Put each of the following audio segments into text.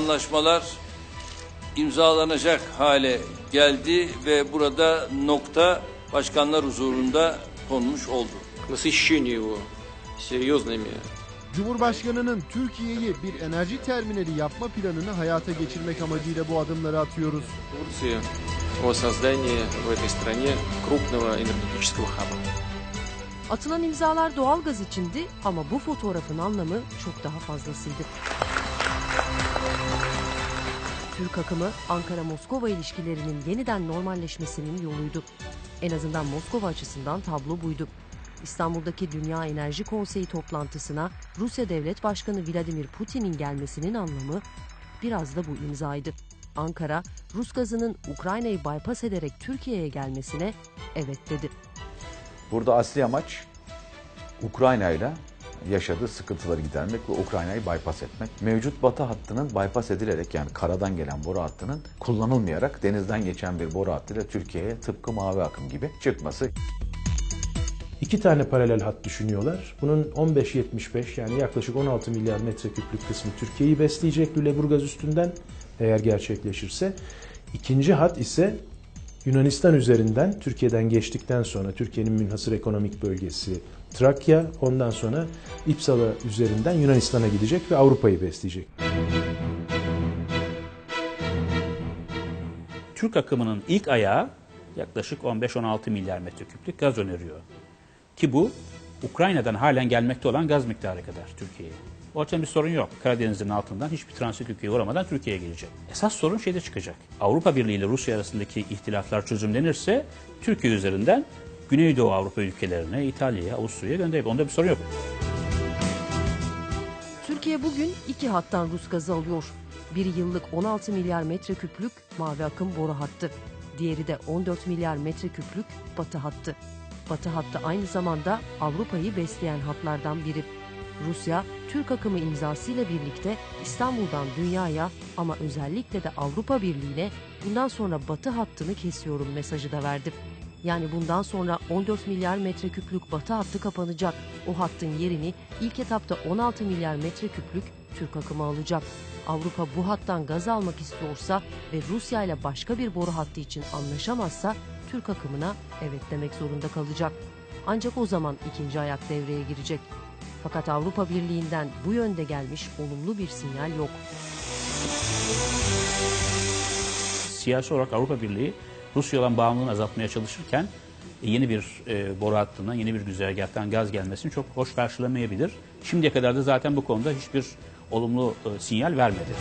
anlaşmalar imzalanacak hale geldi ve burada nokta başkanlar huzurunda konmuş oldu. насыщение его серьезными Cumhurbaşkanının Türkiye'yi bir enerji terminali yapma planını hayata geçirmek amacıyla bu adımları atıyoruz. Турции о создании в этой стране крупного энергетического хаба. Atılan imzalar doğalgaz içindi ama bu fotoğrafın anlamı çok daha fazlasıydı. Türk akımı Ankara-Moskova ilişkilerinin yeniden normalleşmesinin yoluydu. En azından Moskova açısından tablo buydu. İstanbul'daki Dünya Enerji Konseyi toplantısına Rusya Devlet Başkanı Vladimir Putin'in gelmesinin anlamı biraz da bu imzaydı. Ankara, Rus gazının Ukrayna'yı bypass ederek Türkiye'ye gelmesine evet dedi. Burada asli amaç Ukrayna ile yaşadığı sıkıntıları gidermek ve Ukrayna'yı bypass etmek. Mevcut batı hattının bypass edilerek yani karadan gelen boru hattının kullanılmayarak denizden geçen bir boru hattıyla Türkiye'ye tıpkı mavi akım gibi çıkması. İki tane paralel hat düşünüyorlar. Bunun 15-75 yani yaklaşık 16 milyar metreküplük kısmı Türkiye'yi besleyecek Lüleburgaz üstünden eğer gerçekleşirse. İkinci hat ise Yunanistan üzerinden Türkiye'den geçtikten sonra Türkiye'nin münhasır ekonomik bölgesi Trakya ondan sonra İpsala üzerinden Yunanistan'a gidecek ve Avrupa'yı besleyecek. Türk akımının ilk ayağı yaklaşık 15-16 milyar metreküplük gaz öneriyor. Ki bu Ukrayna'dan halen gelmekte olan gaz miktarı kadar Türkiye'ye. O açıdan bir sorun yok. Karadeniz'in altından hiçbir transit ülkeye uğramadan Türkiye'ye gelecek. Esas sorun şeyde çıkacak. Avrupa Birliği ile Rusya arasındaki ihtilaflar çözümlenirse Türkiye üzerinden Güneydoğu Avrupa ülkelerine, İtalya'ya, Avusturya'ya gönderebilir. Onda bir sorun yok. Türkiye bugün iki hattan Rus gazı alıyor. Biri yıllık 16 milyar metreküplük mavi akım boru hattı. Diğeri de 14 milyar metreküplük batı hattı. Batı hattı aynı zamanda Avrupa'yı besleyen hatlardan biri. Rusya, Türk akımı imzasıyla birlikte İstanbul'dan dünyaya ama özellikle de Avrupa Birliği'ne bundan sonra batı hattını kesiyorum mesajı da verdi. Yani bundan sonra 14 milyar metreküplük batı hattı kapanacak. O hattın yerini ilk etapta 16 milyar metreküplük Türk akımı alacak. Avrupa bu hattan gaz almak istiyorsa ve Rusya ile başka bir boru hattı için anlaşamazsa Türk akımına evet demek zorunda kalacak. Ancak o zaman ikinci ayak devreye girecek. Fakat Avrupa Birliği'nden bu yönde gelmiş olumlu bir sinyal yok. siyasi olarak Avrupa Birliği Rusya olan bağımlılığını azaltmaya çalışırken e, yeni bir e, boru hattından, yeni bir güzergahtan gaz gelmesini çok hoş karşılamayabilir. Şimdiye kadar da zaten bu konuda hiçbir olumlu e, sinyal vermedi.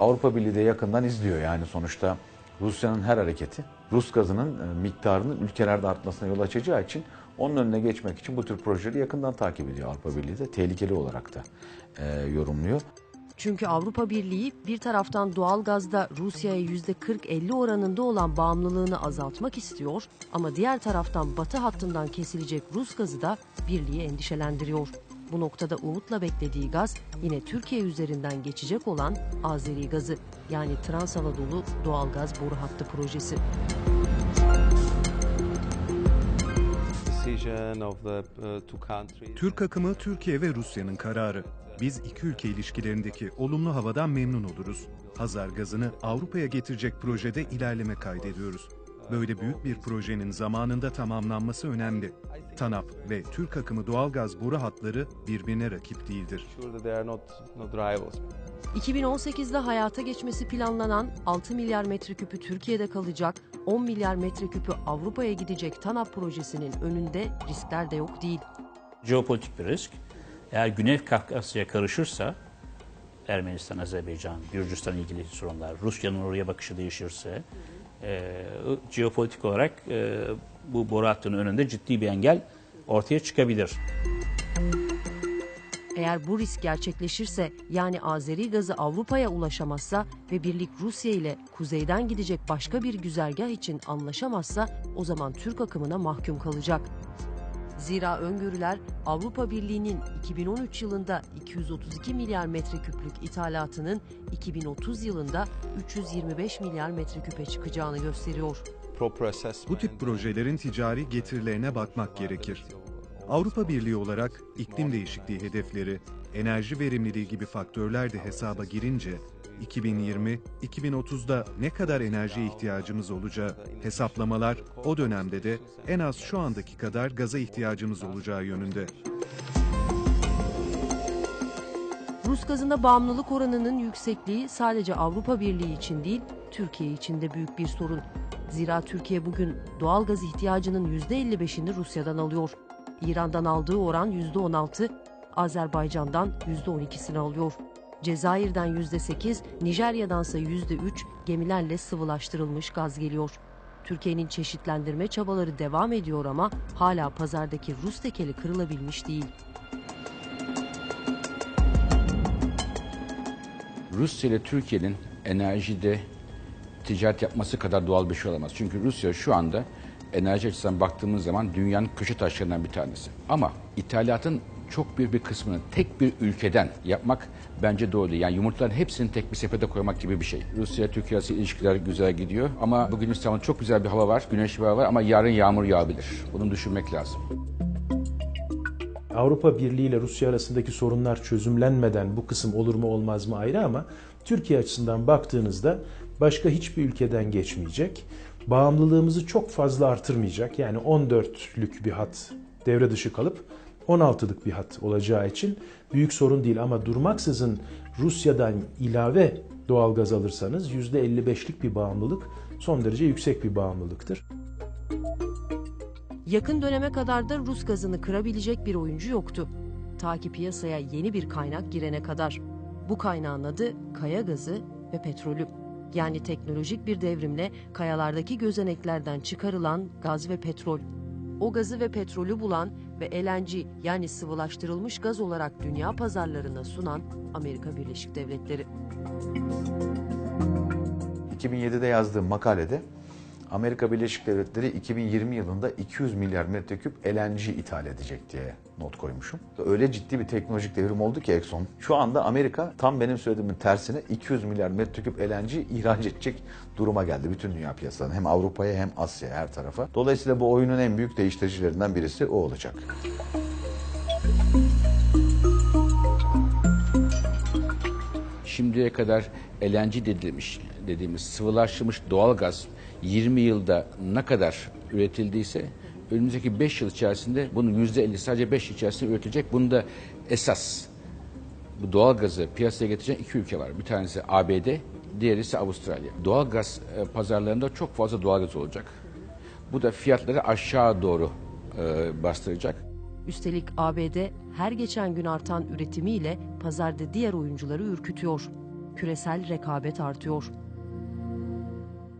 Avrupa Birliği de yakından izliyor yani sonuçta Rusya'nın her hareketi Rus gazının e, miktarının ülkelerde artmasına yol açacağı için onun önüne geçmek için bu tür projeleri yakından takip ediyor Avrupa Birliği de tehlikeli olarak da e, yorumluyor. Çünkü Avrupa Birliği bir taraftan doğal gazda Rusya'ya %40-50 oranında olan bağımlılığını azaltmak istiyor ama diğer taraftan batı hattından kesilecek Rus gazı da birliği endişelendiriyor. Bu noktada umutla beklediği gaz yine Türkiye üzerinden geçecek olan Azeri gazı yani Trans Anadolu doğal gaz boru hattı projesi. decision of the uh, two countries. Türk akımı Türkiye ve Rusya'nın kararı. Biz iki ülke ilişkilerindeki olumlu havadan memnun oluruz. Hazar gazını Avrupa'ya getirecek projede ilerleme kaydediyoruz. Böyle büyük bir projenin zamanında tamamlanması önemli. TANAP ve Türk akımı doğalgaz boru hatları birbirine rakip değildir. Sure that they are not not rivals. 2018'de hayata geçmesi planlanan 6 milyar metreküpü Türkiye'de kalacak, 10 milyar metreküpü Avrupa'ya gidecek TANAP projesinin önünde riskler de yok değil. Jeopolitik bir risk. Eğer Güney Kafkasya karışırsa, Ermenistan, Azerbaycan, Gürcistan ilgili sorunlar, Rusya'nın oraya bakışı değişirse, e, jeopolitik olarak e, bu boru hattının önünde ciddi bir engel ortaya çıkabilir. Eğer bu risk gerçekleşirse yani Azeri gazı Avrupa'ya ulaşamazsa ve birlik Rusya ile kuzeyden gidecek başka bir güzergah için anlaşamazsa o zaman Türk akımına mahkum kalacak. Zira öngörüler Avrupa Birliği'nin 2013 yılında 232 milyar metreküplük ithalatının 2030 yılında 325 milyar metreküpe çıkacağını gösteriyor. Bu tip projelerin ticari getirilerine bakmak gerekir. Avrupa Birliği olarak iklim değişikliği hedefleri, enerji verimliliği gibi faktörler de hesaba girince 2020-2030'da ne kadar enerjiye ihtiyacımız olacağı hesaplamalar o dönemde de en az şu andaki kadar gaza ihtiyacımız olacağı yönünde. Rus gazına bağımlılık oranının yüksekliği sadece Avrupa Birliği için değil, Türkiye için de büyük bir sorun. Zira Türkiye bugün doğal gaz ihtiyacının %55'ini Rusya'dan alıyor. İran'dan aldığı oran %16, Azerbaycan'dan %12'sini alıyor. Cezayir'den %8, Nijerya'dansa %3 gemilerle sıvılaştırılmış gaz geliyor. Türkiye'nin çeşitlendirme çabaları devam ediyor ama hala pazardaki Rus tekeli kırılabilmiş değil. Rusya ile Türkiye'nin enerjide ticaret yapması kadar doğal bir şey olamaz. Çünkü Rusya şu anda enerji açısından baktığımız zaman dünyanın köşe taşlarından bir tanesi. Ama ithalatın çok büyük bir kısmını tek bir ülkeden yapmak bence doğru değil. Yani yumurtaların hepsini tek bir sepete koymak gibi bir şey. Rusya Türkiye arası ilişkiler güzel gidiyor ama bugün İstanbul'da çok güzel bir hava var, güneşli bir hava var ama yarın yağmur yağabilir. Bunu düşünmek lazım. Avrupa Birliği ile Rusya arasındaki sorunlar çözümlenmeden bu kısım olur mu olmaz mı ayrı ama Türkiye açısından baktığınızda başka hiçbir ülkeden geçmeyecek. Bağımlılığımızı çok fazla artırmayacak. Yani 14'lük bir hat devre dışı kalıp 16'lık bir hat olacağı için büyük sorun değil ama durmaksızın Rusya'dan ilave doğal gaz alırsanız %55'lik bir bağımlılık son derece yüksek bir bağımlılıktır. Yakın döneme kadar da Rus gazını kırabilecek bir oyuncu yoktu. Ta ki piyasaya yeni bir kaynak girene kadar. Bu kaynağın adı kaya gazı ve petrolü. Yani teknolojik bir devrimle kayalardaki gözeneklerden çıkarılan gaz ve petrol. O gazı ve petrolü bulan ve LNG yani sıvılaştırılmış gaz olarak dünya pazarlarına sunan Amerika Birleşik Devletleri. 2007'de yazdığım makalede Amerika Birleşik Devletleri 2020 yılında 200 milyar metreküp LNG ithal edecek diye not koymuşum. Öyle ciddi bir teknolojik devrim oldu ki Exxon. Şu anda Amerika tam benim söylediğimin tersine 200 milyar metreküp LNG ihraç edecek duruma geldi bütün dünya piyasalarına. Hem Avrupa'ya hem Asya'ya her tarafa. Dolayısıyla bu oyunun en büyük değiştiricilerinden birisi o olacak. Şimdiye kadar LNG dediğimiz, dediğimiz sıvılaştırılmış doğal gaz 20 yılda ne kadar üretildiyse önümüzdeki 5 yıl içerisinde bunun %50 sadece 5 yıl içerisinde üretilecek. Bunda esas bu doğal gazı piyasaya getirecek iki ülke var. Bir tanesi ABD, diğeri ise Avustralya. Doğal gaz e, pazarlarında çok fazla doğal gaz olacak. Bu da fiyatları aşağı doğru e, bastıracak. Üstelik ABD her geçen gün artan üretimiyle pazarda diğer oyuncuları ürkütüyor. Küresel rekabet artıyor.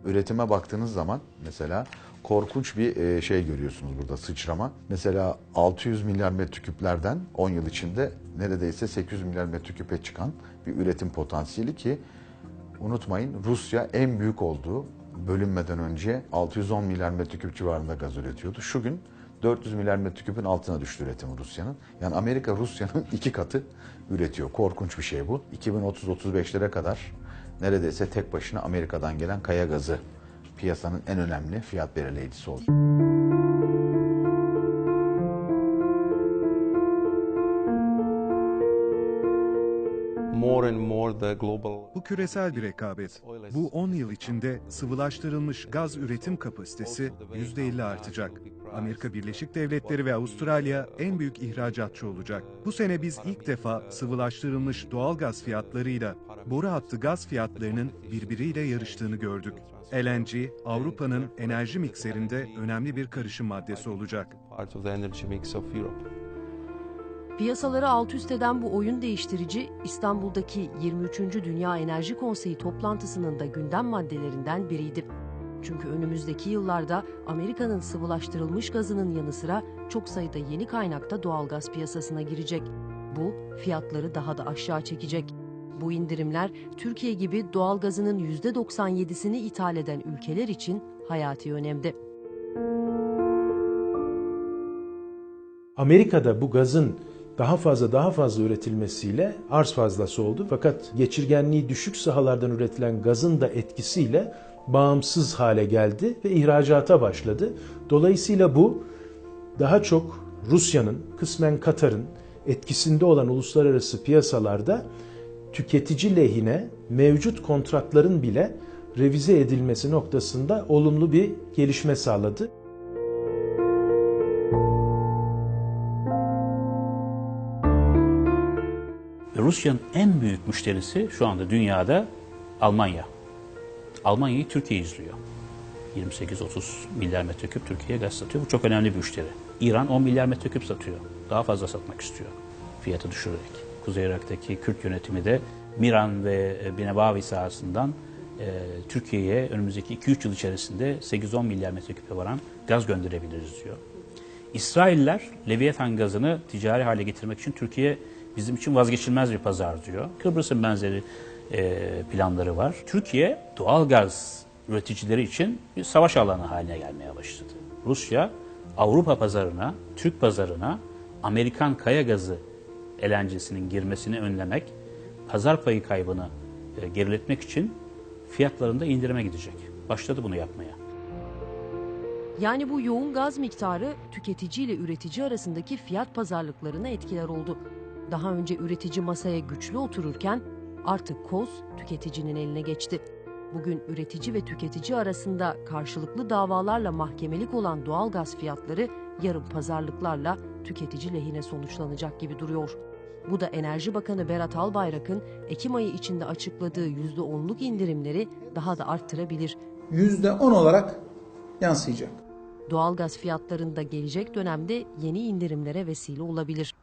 Üretime baktığınız zaman mesela korkunç bir e, şey görüyorsunuz burada sıçrama. Mesela 600 milyar metreküplerden 10 yıl içinde neredeyse 800 milyar metreküpe çıkan bir üretim potansiyeli ki unutmayın Rusya en büyük olduğu bölünmeden önce 610 milyar metreküp civarında gaz üretiyordu. Şu gün 400 milyar metreküpün altına düştü üretim Rusya'nın. Yani Amerika Rusya'nın iki katı üretiyor. Korkunç bir şey bu. 2030-35'lere kadar neredeyse tek başına Amerika'dan gelen kaya gazı piyasanın en önemli fiyat belirleyicisi global Bu küresel bir rekabet. Bu 10 yıl içinde sıvılaştırılmış gaz üretim kapasitesi %50 artacak. Amerika Birleşik Devletleri ve Avustralya en büyük ihracatçı olacak. Bu sene biz ilk defa sıvılaştırılmış doğal gaz fiyatlarıyla boru hattı gaz fiyatlarının birbiriyle yarıştığını gördük. LNG, Avrupa'nın enerji mikserinde önemli bir karışım maddesi olacak. part of the energy mix of Europe. Piyasaları alt üst eden bu oyun değiştirici İstanbul'daki 23. Dünya Enerji Konseyi toplantısının da gündem maddelerinden biriydi. Çünkü önümüzdeki yıllarda Amerika'nın sıvılaştırılmış gazının yanı sıra çok sayıda yeni kaynakta doğalgaz piyasasına girecek. Bu fiyatları daha da aşağı çekecek. Bu indirimler Türkiye gibi doğalgazının %97'sini ithal eden ülkeler için hayati önemde. Amerika'da bu gazın daha fazla daha fazla üretilmesiyle arz fazlası oldu. Fakat geçirgenliği düşük sahalardan üretilen gazın da etkisiyle bağımsız hale geldi ve ihracata başladı. Dolayısıyla bu daha çok Rusya'nın, kısmen Katar'ın etkisinde olan uluslararası piyasalarda tüketici lehine mevcut kontratların bile revize edilmesi noktasında olumlu bir gelişme sağladı. Rusya'nın en büyük müşterisi şu anda dünyada Almanya. Almanya'yı Türkiye izliyor. 28-30 milyar metreküp Türkiye'ye gaz satıyor. Bu çok önemli bir müşteri. İran 10 milyar metreküp satıyor. Daha fazla satmak istiyor. Fiyatı düşürerek. Kuzey Irak'taki Kürt yönetimi de Miran ve Binebavi sahasından e, Türkiye'ye önümüzdeki 2-3 yıl içerisinde 8-10 milyar metreküpe varan gaz gönderebiliriz diyor. İsrailler Leviathan gazını ticari hale getirmek için Türkiye bizim için vazgeçilmez bir pazar diyor. Kıbrıs'ın benzeri e, planları var. Türkiye doğal gaz üreticileri için bir savaş alanı haline gelmeye başladı. Rusya Avrupa pazarına, Türk pazarına Amerikan kaya gazı elencisinin girmesini önlemek, pazar payı kaybını e, geriletmek için fiyatlarında indirime gidecek. Başladı bunu yapmaya. Yani bu yoğun gaz miktarı tüketici ile üretici arasındaki fiyat pazarlıklarına etkiler oldu. Daha önce üretici masaya güçlü otururken artık koz tüketicinin eline geçti. Bugün üretici ve tüketici arasında karşılıklı davalarla mahkemelik olan doğal gaz fiyatları yarın pazarlıklarla tüketici lehine sonuçlanacak gibi duruyor. Bu da Enerji Bakanı Berat Albayrak'ın Ekim ayı içinde açıkladığı %10'luk indirimleri daha da arttırabilir. %10 olarak yansıyacak. Doğalgaz fiyatlarında gelecek dönemde yeni indirimlere vesile olabilir.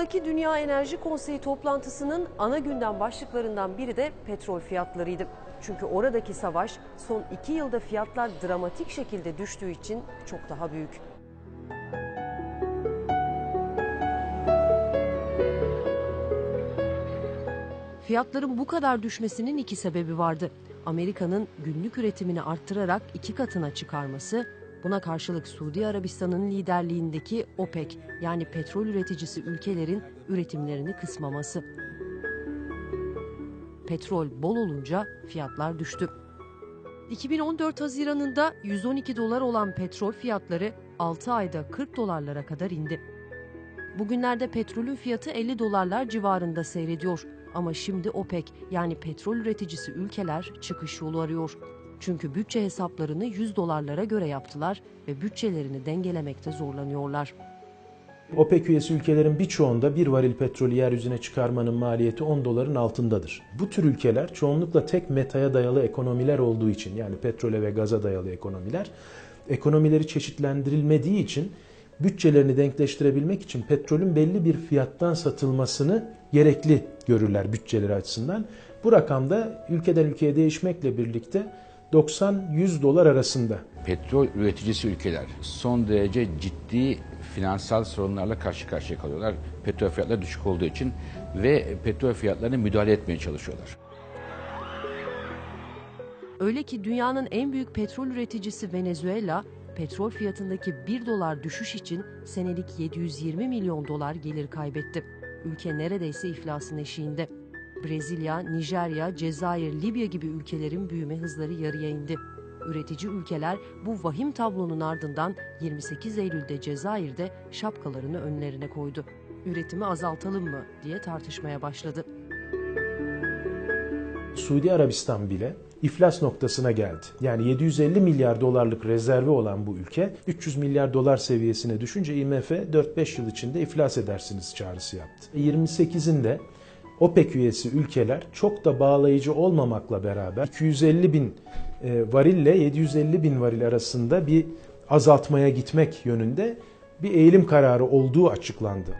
İstanbul'daki Dünya Enerji Konseyi toplantısının ana gündem başlıklarından biri de petrol fiyatlarıydı. Çünkü oradaki savaş son iki yılda fiyatlar dramatik şekilde düştüğü için çok daha büyük. Fiyatların bu kadar düşmesinin iki sebebi vardı. Amerika'nın günlük üretimini arttırarak iki katına çıkarması, buna karşılık Suudi Arabistan'ın liderliğindeki OPEC yani petrol üreticisi ülkelerin üretimlerini kısmaması. Petrol bol olunca fiyatlar düştü. 2014 Haziran'ında 112 dolar olan petrol fiyatları 6 ayda 40 dolarlara kadar indi. Bugünlerde petrolün fiyatı 50 dolarlar civarında seyrediyor. Ama şimdi OPEC yani petrol üreticisi ülkeler çıkış yolu arıyor. Çünkü bütçe hesaplarını 100 dolarlara göre yaptılar ve bütçelerini dengelemekte zorlanıyorlar. OPEC üyesi ülkelerin birçoğunda bir varil petrolü yeryüzüne çıkarmanın maliyeti 10 doların altındadır. Bu tür ülkeler çoğunlukla tek metaya dayalı ekonomiler olduğu için yani petrole ve gaza dayalı ekonomiler ekonomileri çeşitlendirilmediği için bütçelerini denkleştirebilmek için petrolün belli bir fiyattan satılmasını gerekli görürler bütçeleri açısından. Bu rakam da ülkeden ülkeye değişmekle birlikte 90-100 dolar arasında. Petrol üreticisi ülkeler son derece ciddi finansal sorunlarla karşı karşıya kalıyorlar. Petrol fiyatları düşük olduğu için ve petrol fiyatlarına müdahale etmeye çalışıyorlar. Öyle ki dünyanın en büyük petrol üreticisi Venezuela, petrol fiyatındaki 1 dolar düşüş için senelik 720 milyon dolar gelir kaybetti. Ülke neredeyse iflasın eşiğinde. Brezilya, Nijerya, Cezayir, Libya gibi ülkelerin büyüme hızları yarıya indi. Üretici ülkeler bu vahim tablonun ardından 28 Eylül'de Cezayir'de şapkalarını önlerine koydu. Üretimi azaltalım mı diye tartışmaya başladı. Suudi Arabistan bile iflas noktasına geldi. Yani 750 milyar dolarlık rezervi olan bu ülke 300 milyar dolar seviyesine düşünce IMF 4-5 yıl içinde iflas edersiniz çağrısı yaptı. 28'inde OPEC üyesi ülkeler çok da bağlayıcı olmamakla beraber 250 bin varille 750 bin varil arasında bir azaltmaya gitmek yönünde bir eğilim kararı olduğu açıklandı.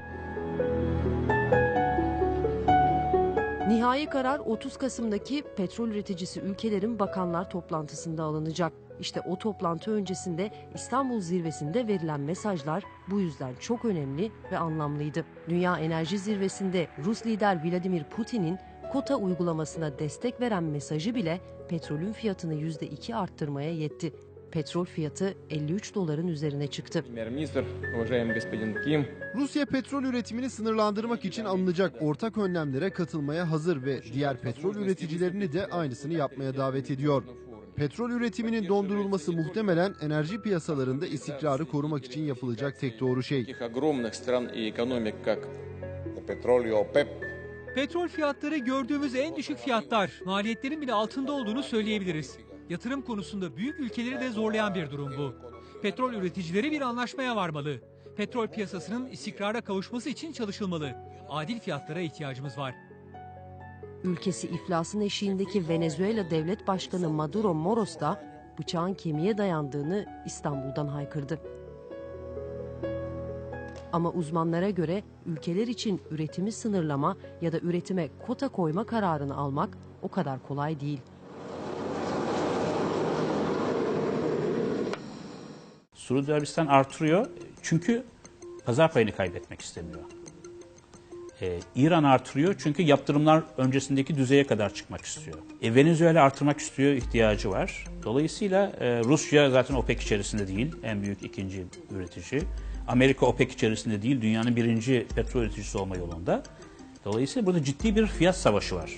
Nihai karar 30 Kasım'daki petrol üreticisi ülkelerin bakanlar toplantısında alınacak. İşte o toplantı öncesinde İstanbul zirvesinde verilen mesajlar bu yüzden çok önemli ve anlamlıydı. Dünya Enerji Zirvesi'nde Rus lider Vladimir Putin'in kota uygulamasına destek veren mesajı bile petrolün fiyatını %2 arttırmaya yetti. Petrol fiyatı 53 doların üzerine çıktı. Rusya petrol üretimini sınırlandırmak için alınacak ortak önlemlere katılmaya hazır ve diğer petrol üreticilerini de aynısını yapmaya davet ediyor. Petrol üretiminin dondurulması muhtemelen enerji piyasalarında istikrarı korumak için yapılacak tek doğru şey. Petrol fiyatları gördüğümüz en düşük fiyatlar, maliyetlerin bile altında olduğunu söyleyebiliriz. Yatırım konusunda büyük ülkeleri de zorlayan bir durum bu. Petrol üreticileri bir anlaşmaya varmalı. Petrol piyasasının istikrara kavuşması için çalışılmalı. Adil fiyatlara ihtiyacımız var. Ülkesi iflasın eşiğindeki Venezuela Devlet Başkanı Maduro Moros da bıçağın kemiğe dayandığını İstanbul'dan haykırdı. Ama uzmanlara göre ülkeler için üretimi sınırlama ya da üretime kota koyma kararını almak o kadar kolay değil. Suudi Arabistan artırıyor çünkü pazar payını kaybetmek istemiyor. Ee, İran artırıyor çünkü yaptırımlar öncesindeki düzeye kadar çıkmak istiyor. E, Venezuela artırmak istiyor, ihtiyacı var. Dolayısıyla e, Rusya zaten OPEC içerisinde değil, en büyük ikinci üretici. Amerika OPEC içerisinde değil, dünyanın birinci petrol üreticisi olma yolunda. Dolayısıyla burada ciddi bir fiyat savaşı var.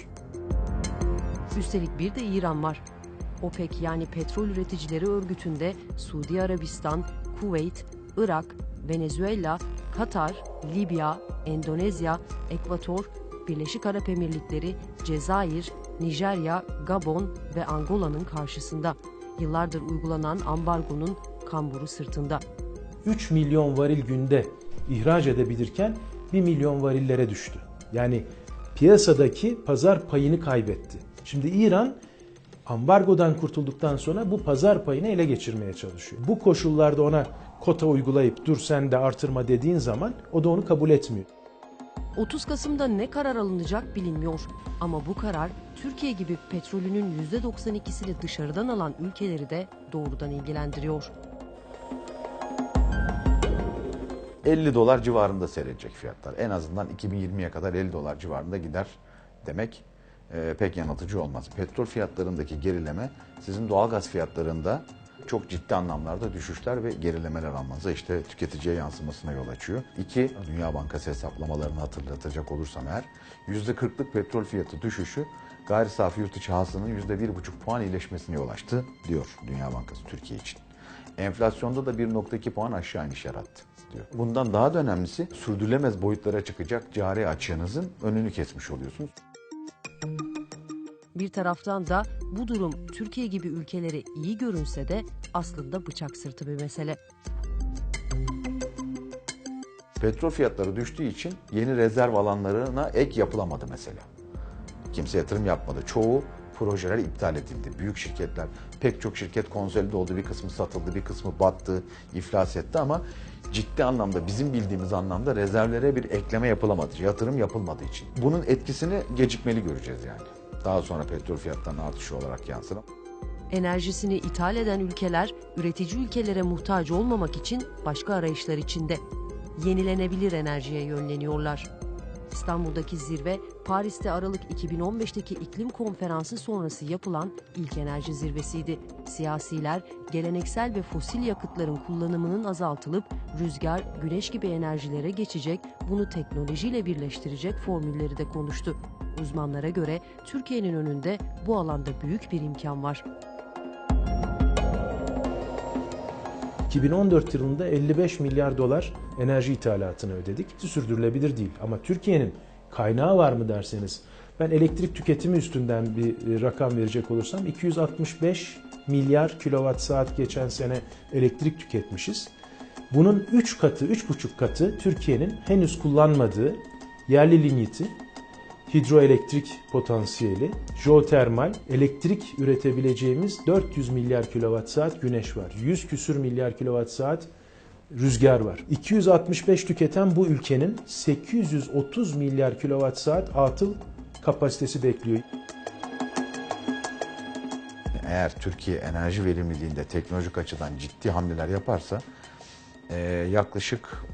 Üstelik bir de İran var. OPEC yani petrol üreticileri örgütünde Suudi Arabistan, Kuveyt, Irak, Venezuela, Katar, Libya, Endonezya, Ekvator, Birleşik Arap Emirlikleri, Cezayir, Nijerya, Gabon ve Angola'nın karşısında. Yıllardır uygulanan ambargonun kamburu sırtında. 3 milyon varil günde ihraç edebilirken 1 milyon varillere düştü. Yani piyasadaki pazar payını kaybetti. Şimdi İran ambargodan kurtulduktan sonra bu pazar payını ele geçirmeye çalışıyor. Bu koşullarda ona kota uygulayıp dur sen de artırma dediğin zaman o da onu kabul etmiyor. 30 Kasım'da ne karar alınacak bilinmiyor. Ama bu karar Türkiye gibi petrolünün %92'sini dışarıdan alan ülkeleri de doğrudan ilgilendiriyor. 50 dolar civarında seyredecek fiyatlar. En azından 2020'ye kadar 50 dolar civarında gider demek e, pek yanıltıcı olmaz. Petrol fiyatlarındaki gerileme sizin doğalgaz fiyatlarında çok ciddi anlamlarda düşüşler ve gerilemeler almanıza işte tüketiciye yansımasına yol açıyor. İki, Dünya Bankası hesaplamalarını hatırlatacak olursam eğer %40'lık petrol fiyatı düşüşü gayri safi yurt içi hasılanın %1,5 puan iyileşmesine yol açtı diyor Dünya Bankası Türkiye için. Enflasyonda da 1.2 puan aşağı iniş yarattı diyor. Bundan daha da önemlisi sürdürülemez boyutlara çıkacak cari açığınızın önünü kesmiş oluyorsunuz. Bir taraftan da bu durum Türkiye gibi ülkelere iyi görünse de aslında bıçak sırtı bir mesele. Petrol fiyatları düştüğü için yeni rezerv alanlarına ek yapılamadı mesela. Kimse yatırım yapmadı. Çoğu projeler iptal edildi. Büyük şirketler, pek çok şirket konsolide oldu. Bir kısmı satıldı, bir kısmı battı, iflas etti ama ciddi anlamda bizim bildiğimiz anlamda rezervlere bir ekleme yapılamadı. Yatırım yapılmadığı için. Bunun etkisini gecikmeli göreceğiz yani. Daha sonra petrol fiyatlarının artışı olarak yansır. Enerjisini ithal eden ülkeler üretici ülkelere muhtaç olmamak için başka arayışlar içinde. Yenilenebilir enerjiye yönleniyorlar. İstanbul'daki zirve, Paris'te Aralık 2015'teki iklim konferansı sonrası yapılan ilk enerji zirvesiydi. Siyasiler, geleneksel ve fosil yakıtların kullanımının azaltılıp rüzgar, güneş gibi enerjilere geçecek, bunu teknolojiyle birleştirecek formülleri de konuştu. Uzmanlara göre Türkiye'nin önünde bu alanda büyük bir imkan var. 2014 yılında 55 milyar dolar enerji ithalatını ödedik. Sürdürülebilir değil ama Türkiye'nin kaynağı var mı derseniz ben elektrik tüketimi üstünden bir rakam verecek olursam 265 milyar kilowatt saat geçen sene elektrik tüketmişiz. Bunun 3 katı, 3,5 katı Türkiye'nin henüz kullanmadığı yerli ligniti, hidroelektrik potansiyeli, jeotermal, elektrik üretebileceğimiz 400 milyar kilowatt saat güneş var. 100 küsür milyar kilowatt saat rüzgar var. 265 tüketen bu ülkenin 830 milyar kilowatt saat atıl kapasitesi bekliyor. Eğer Türkiye enerji verimliliğinde teknolojik açıdan ciddi hamleler yaparsa e, yaklaşık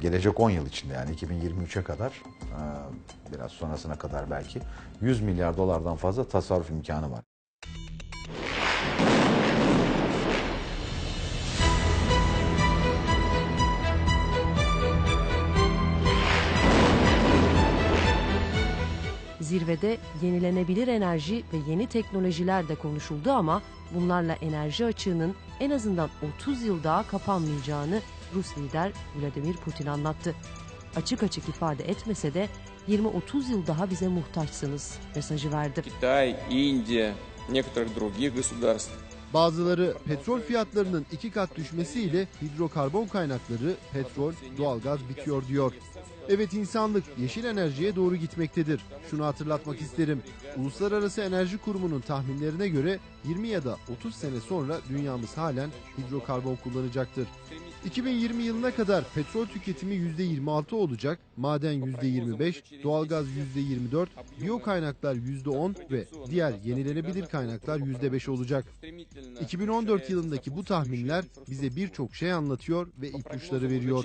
gelecek 10 yıl içinde yani 2023'e kadar e, biraz sonrasına kadar belki 100 milyar dolardan fazla tasarruf imkanı var. Zirvede yenilenebilir enerji ve yeni teknolojiler de konuşuldu ama bunlarla enerji açığının en azından 30 yıl daha kapanmayacağını Rus lider Vladimir Putin anlattı. Açık açık ifade etmese de 20-30 yıl daha bize muhtaçsınız mesajı verdi. Китай, Индия, некоторых других государств Bazıları petrol fiyatlarının iki kat düşmesiyle hidrokarbon kaynakları, petrol, doğalgaz bitiyor diyor. Evet insanlık yeşil enerjiye doğru gitmektedir. Şunu hatırlatmak isterim. Uluslararası Enerji Kurumu'nun tahminlerine göre 20 ya da 30 sene sonra dünyamız halen hidrokarbon kullanacaktır. 2020 yılına kadar petrol tüketimi %26 olacak, maden %25, doğalgaz %24, biyo kaynaklar %10 ve diğer yenilenebilir kaynaklar %5 olacak. 2014 yılındaki bu tahminler bize birçok şey anlatıyor ve ipuçları veriyor.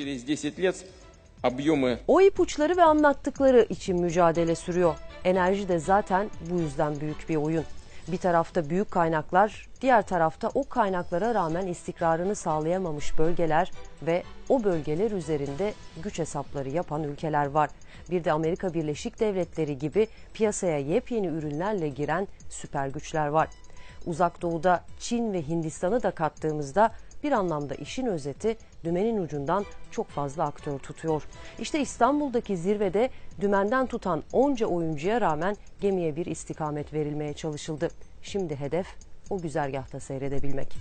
O ipuçları ve anlattıkları için mücadele sürüyor. Enerji de zaten bu yüzden büyük bir oyun. Bir tarafta büyük kaynaklar, diğer tarafta o kaynaklara rağmen istikrarını sağlayamamış bölgeler ve o bölgeler üzerinde güç hesapları yapan ülkeler var. Bir de Amerika Birleşik Devletleri gibi piyasaya yepyeni ürünlerle giren süper güçler var. Uzak Doğu'da Çin ve Hindistan'ı da kattığımızda bir anlamda işin özeti dümenin ucundan çok fazla aktör tutuyor. İşte İstanbul'daki zirvede dümenden tutan onca oyuncuya rağmen gemiye bir istikamet verilmeye çalışıldı. Şimdi hedef o güzergahta seyredebilmek.